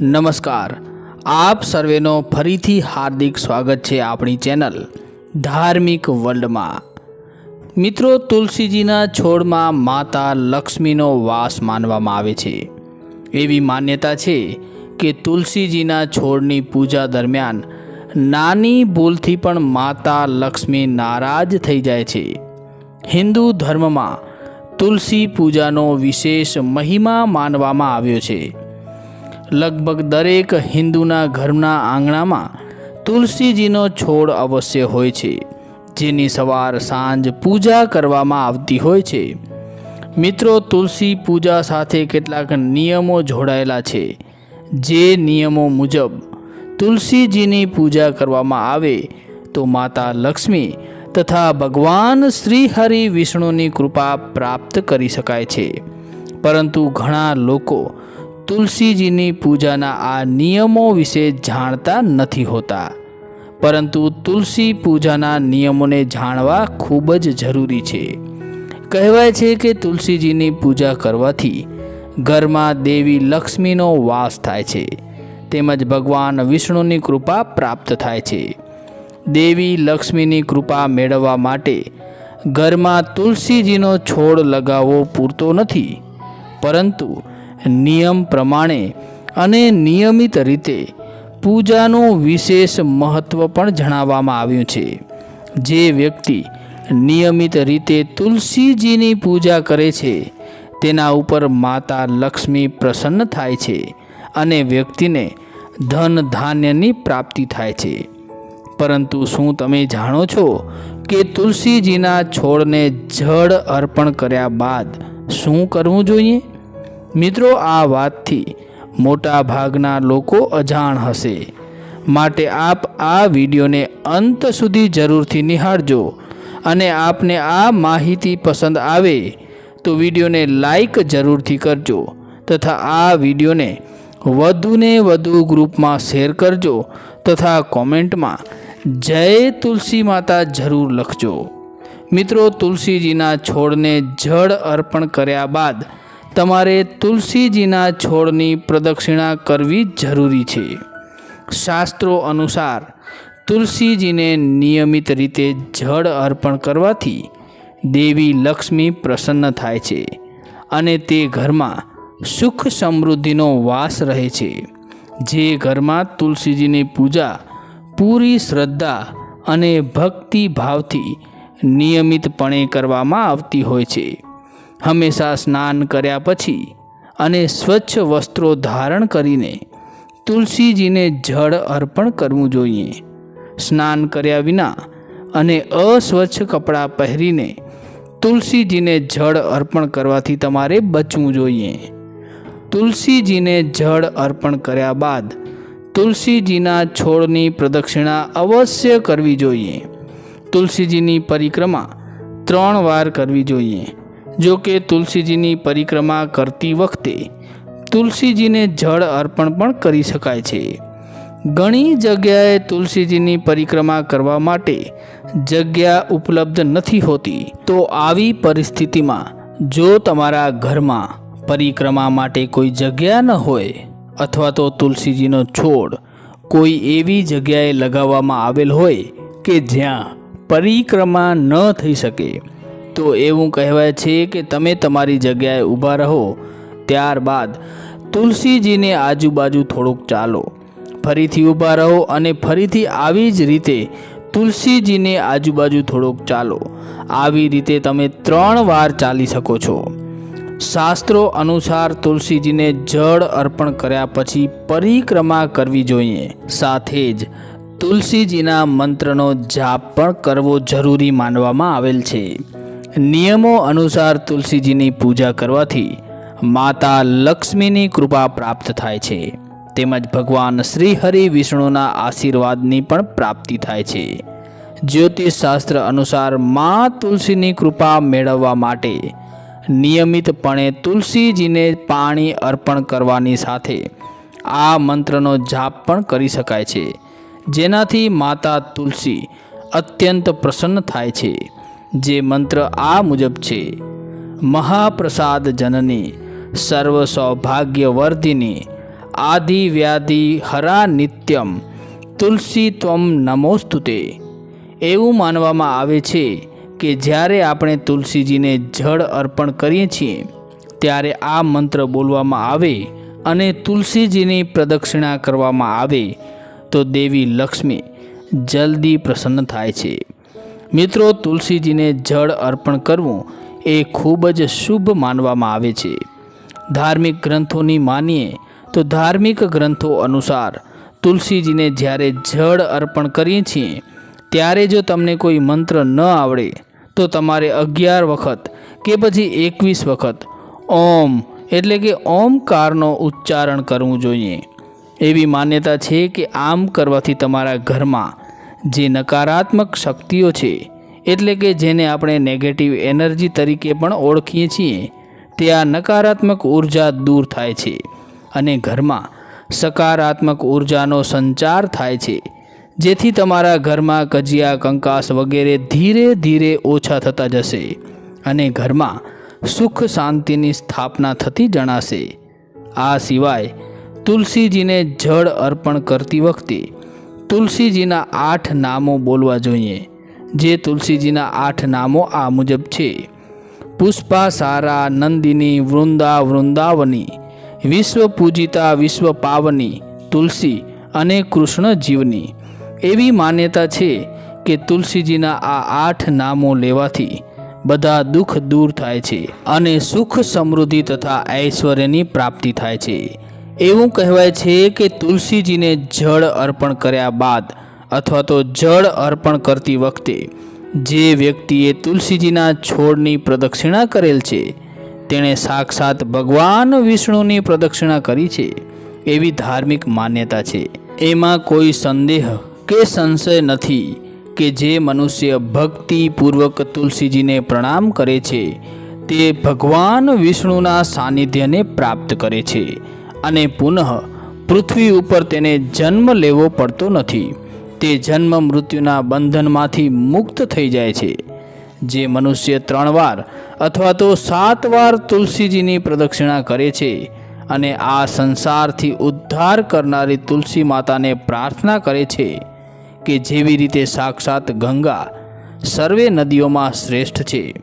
નમસ્કાર. આપ સર્વેનો ફરીથી હાર્દિક સ્વાગત છે આપણી ચેનલ ધાર્મિક વર્લ્ડમાં. મિત્રો, તુલસીજીના છોડમાં માતા લક્ષ્મીનો વાસ માનવામાં આવે છે. એવી માન્યતા છે કે તુલસીજીના છોડની પૂજા દરમિયાન નાની ભૂલથી પણ માતા લક્ષ્મી નારાજ થઈ જાય છે. હિન્દુ ધર્મમાં તુલસી પૂજાનો વિશેષ મહિમા માનવામાં આવ્યો છે. લગભગ દરેક હિન્દુના ઘરના આંગણામાં તુલસીજીનો છોડ અવશ્ય હોય છે, જેની સવાર સાંજ પૂજા કરવામાં આવતી હોય છે. મિત્રો, તુલસી પૂજા સાથે કેટલાક નિયમો જોડાયેલા છે. જે નિયમો મુજબ તુલસીજીની પૂજા કરવામાં આવે, તો માતા લક્ષ્મી તથા ભગવાન શ્રી હરિ વિષ્ણુની કૃપા પ્રાપ્ત કરી શકાય છે. પરંતુ ઘણા લોકો તુલસીજીની પૂજાના આ નિયમો વિશે જાણતા નથી હોતા. પરંતુ તુલસી પૂજાના નિયમોને જાણવા ખૂબ જ જરૂરી છે. કહેવાય છે કે તુલસીજીની પૂજા કરવાથી ઘરમાં દેવી લક્ષ્મીનો વાસ થાય છે. તેમજ ભગવાન વિષ્ણુની કૃપા પ્રાપ્ત થાય છે. દેવી લક્ષ્મીની કૃપા મેળવવા માટે ઘરમાં તુલસીજીનો છોડ લગાવવો પૂરતો નથી. પરંતુ નિયમ પ્રમાણે અને નિયમિત રીતે પૂજાનું વિશેષ મહત્ત્વ પણ જણાવવામાં આવ્યું છે. જે વ્યક્તિ નિયમિત રીતે તુલસીજીની પૂજા કરે છે, તેના ઉપર માતા લક્ષ્મી પ્રસન્ન થાય છે અને વ્યક્તિને ધન ધાન્યની પ્રાપ્તિ થાય છે. પરંતુ શું તમે જાણો છો કે તુલસીજીના છોડને જળ અર્પણ કર્યા બાદ શું કરવું જોઈએ? મિત્રો, આ વાતથી મોટા ભાગના લોકો અજાણ હશે. માટે આપ આ વિડીયોને અંત સુધી જરૂરથી નિહાળજો અને આપને આ માહિતી પસંદ આવે તો વિડીયોને લાઈક જરૂરથી કરજો તથા આ વિડીયોને વધુને વધુ ગ્રુપમાં શેર કરજો તથા કોમેન્ટમાં જય તુલસી માતા જરૂર લખજો. મિત્રો, તુલસીજીના છોડને જળ અર્પણ કર્યા બાદ તમારે તુલસીજીના છોડની પ્રદક્ષિણા કરવી જરૂરી છે. શાસ્ત્રો અનુસાર, તુલસીજીને નિયમિત રીતે જળ અર્પણ કરવાથી દેવી લક્ષ્મી પ્રસન્ન થાય છે અને તે ઘરમાં સુખ સમૃદ્ધિનો વાસ રહે છે. જે ઘરમાં તુલસીજીની પૂજા પૂરી શ્રદ્ધા અને ભક્તિ ભાવથી નિયમિતપણે કરવામાં આવતી હોય છે. હંમેશા સ્નાન કર્યા પછી અને સ્વચ્છ વસ્ત્રો ધારણ કરીને તુલસીજીને જળ અર્પણ કરવું જોઈએ. સ્નાન કર્યા વિના અને અસ્વચ્છ કપડાં પહેરીને તુલસીજીને જળ અર્પણ કરવાથી તમારે બચવું જોઈએ. તુલસીજીને જળ અર્પણ કર્યા બાદ તુલસીજીના છોડની પ્રદક્ષિણા અવશ્ય કરવી જોઈએ. તુલસીજીની પરિક્રમા ત્રણ વાર કરવી જોઈએ. જો કે તુલસીજીની પરિક્રમા કરતી વખતે તુલસીજીને જળ અર્પણ પણ કરી શકાય છે. ઘણી જગ્યાએ તુલસીજીની પરિક્રમા કરવા માટે જગ્યા ઉપલબ્ધ નથી હોતી. તો આવી પરિસ્થિતિમાં જો તમારા ઘરમાં પરિક્રમા માટે કોઈ જગ્યા ન હોય અથવા તો તુલસીજીનો છોડ કોઈ એવી જગ્યાએ લગાવવામાં આવેલ હોય કે જ્યાં પરિક્રમા ન થઈ શકે તો એવું કહેવાય છે કે તમે તમારી જગ્યાએ ઊભા રહો. ત્યારબાદ તુલસીજીને આજુબાજુ થોડુંક ચાલો. ફરીથી ઊભા રહો અને ફરીથી આવી જ રીતે તુલસીજીને આજુબાજુ થોડુંક ચાલો. આવી રીતે તમે ત્રણ વાર ચાલી શકો છો. શાસ્ત્રો અનુસાર તુલસીજીને જળ અર્પણ કર્યા પછી પરિક્રમા કરવી જોઈએ. સાથે જ તુલસીજીના મંત્રનો જાપ પણ કરવો જરૂરી માનવામાં આવેલ છે. નિયમો અનુસાર તુલસીજીની પૂજા કરવાથી માતા લક્ષ્મીની કૃપા પ્રાપ્ત થાય છે. તેમજ ભગવાન શ્રી હરિ વિષ્ણુના આશીર્વાદની પણ પ્રાપ્તિ થાય છે. જ્યોતિષ શાસ્ત્ર અનુસાર મા તુલસીની કૃપા મેળવવા માટે નિયમિતપણે તુલસીજીને પાણી અર્પણ કરવાની સાથે આ મંત્રનો જાપ પણ કરી શકાય છે. જેનાથી માતા તુલસી અત્યંત પ્રસન્ન થાય છે. જે મંત્ર આ મુજબ છે. મહાપ્રસાદ જનની સર્વ સૌભાગ્યવર્ધિની આદિ વ્યાધિ હરા નિત્યમ, તુલસી ત્વમ નમોસ્તુતે એવું માનવામાં આવે છે કે જ્યારે આપણે તુલસીજીને જળ અર્પણ કરીએ છીએ, ત્યારે આ મંત્ર બોલવામાં આવે અને તુલસીજીની પ્રદક્ષિણા કરવામાં આવે, તો દેવી લક્ષ્મી જલ્દી પ્રસન્ન થાય છે. મિત્રો, તુલસીજીને જળ અર્પણ કરવું એ ખૂબ જ શુભ માનવામાં આવે છે. ધાર્મિક ગ્રંથોની માનીએ તો ધાર્મિક ગ્રંથો અનુસાર તુલસીજીને જ્યારે જળ અર્પણ કરીએ છીએ, ત્યારે જો તમને કોઈ મંત્ર ન આવડે, તો તમારે અગિયાર વખત કે પછી એકવીસ વખત ઓમ, એટલે કે ઓમકારનો ઉચ્ચારણ કરવું જોઈએ. એવી માન્યતા છે કે આમ કરવાથી તમારા ઘરમાં જે નકારાત્મક શક્તિઓ છે, એટલે કે જેને આપણે નેગેટિવ એનર્જી તરીકે પણ ઓળખીએ છીએ, તે આ નકારાત્મક ઊર્જા દૂર થાય છે અને ઘરમાં સકારાત્મક ઉર્જાનો સંચાર થાય છે, જેથી તમારા ઘરમાં કજિયા, કંકાસ વગેરે ધીરે ધીરે ઓછા થતા જશે અને ઘરમાં સુખ શાંતિની સ્થાપના થતી જણાશે. આ સિવાય તુલસીજીને જળ અર્પણ કરતી વખતે તુલસીજીના આઠ નામો બોલવા જોઈએ. જે તુલસીજીના આઠ નામો આ મુજબ છે. પુષ્પા સારા નંદિની, વૃંદા, વૃંદાવની વિશ્વ પૂજિતા વિશ્વ પાવની તુલસી અને કૃષ્ણ જીવની એવી માન્યતા છે કે તુલસીજીના આ આઠ નામો લેવાથી બધા દુઃખ દૂર થાય છે અને સુખ સમૃદ્ધિ તથા ઐશ્વર્યની પ્રાપ્તિ થાય છે. એવું કહેવાય છે કે તુલસીજીને જળ અર્પણ કર્યા બાદ અથવા તો જળ અર્પણ કરતી વખતે જે વ્યક્તિએ તુલસીજીના છોડની પ્રદક્ષિણા કરેલ છે, તેણે સાક્ષાત ભગવાન વિષ્ણુની પ્રદક્ષિણા કરી છે એવી ધાર્મિક માન્યતા છે. એમાં કોઈ સંદેહ કે સંશય નથી કે જે મનુષ્ય ભક્તિપૂર્વક તુલસીજીને પ્રણામ કરે છે, તે ભગવાન વિષ્ણુના સાનિધ્યને પ્રાપ્ત કરે છે. અને પુનઃ પૃથ્વી ઉપર તેને જન્મ લેવો પડતો નથી. તે જન્મ મૃત્યુના બંધનમાંથી મુક્ત થઈ જાય છે. જે મનુષ્ય ત્રણ વાર અથવા તો સાત વાર તુલસીજીની પ્રદક્ષિણા કરે છે અને આ સંસારથી ઉદ્ધાર કરનારી તુલસી માતાને પ્રાર્થના કરે છે કે જેવી રીતે સાક્ષાત ગંગા સર્વે નદીઓમાં શ્રેષ્ઠ છે,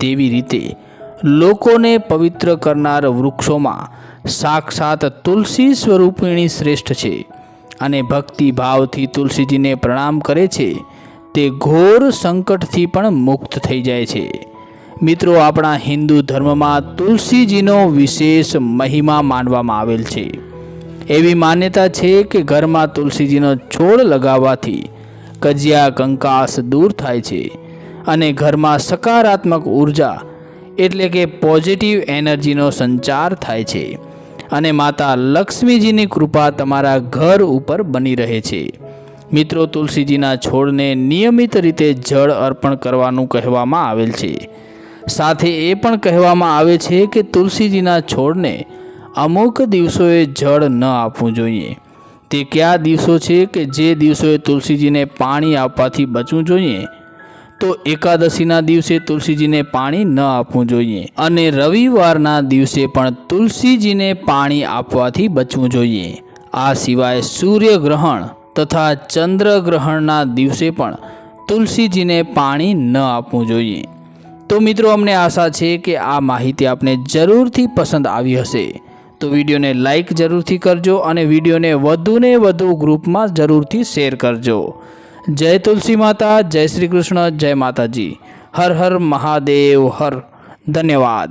તેવી રીતે લોકોને પવિત્ર કરનાર વૃક્ષોમાં સાક્ષાત તુલસી સ્વરૂપિણી શ્રેષ્ઠ છે. અને ભક્તિભાવથી તુલસીજીને પ્રણામ કરે છે, તે ઘોર સંકટથી પણ મુક્ત થઈ જાય છે. મિત્રો, આપણા હિન્દુ ધર્મમાં તુલસીજીનો વિશેષ મહિમા માનવામાં આવેલ છે. એવી માન્યતા છે કે ઘરમાં તુલસીજીનો છોડ લગાવવાથી કજિયા કંકાસ દૂર થાય છે અને ઘરમાં સકારાત્મક ઊર્જા એટલે કે પોઝિટિવ એનર્જીનો સંચાર થાય છે. અને માતા લક્ષ્મીજીની કૃપા તમારા ઘર ઉપર બની રહે છે. મિત્રો, તુલસીજીના છોડને નિયમિત રીતે જળ અર્પણ કરવાનું કહેવામાં આવેલ છે. સાથે એ પણ કહેવામાં આવે છે કે તુલસીજીના છોડને અમુક દિવસોએ જળ ન આપવું જોઈએ. તે કયા દિવસો છે કે જે દિવસોએ તુલસીજીને પાણી આપવાથી બચવું જોઈએ? તો એકાદશીના દિવસે તુલસીજીને પાણી ન આપવું જોઈએ અને રવિવારના દિવસે પણ તુલસીજીને પાણી આપવાથી બચવું જોઈએ. આ સિવાય સૂર્યગ્રહણ તથા ચંદ્રગ્રહણના દિવસે પણ તુલસીજીને પાણી ન આપવું જોઈએ. તો મિત્રો, અમને આશા છે કે આ માહિતી આપને જરૂરથી પસંદ આવી હશે. તો વિડીયોને લાઈક જરૂરથી કરજો અને વિડીયોને વધુને વધુ ગ્રુપમાં જરૂરથી શેર કરજો. જય તુલસી માતા જય શ્રી કૃષ્ણ જય માતાજી. હર હર મહાદેવ હર. ધન્યવાદ.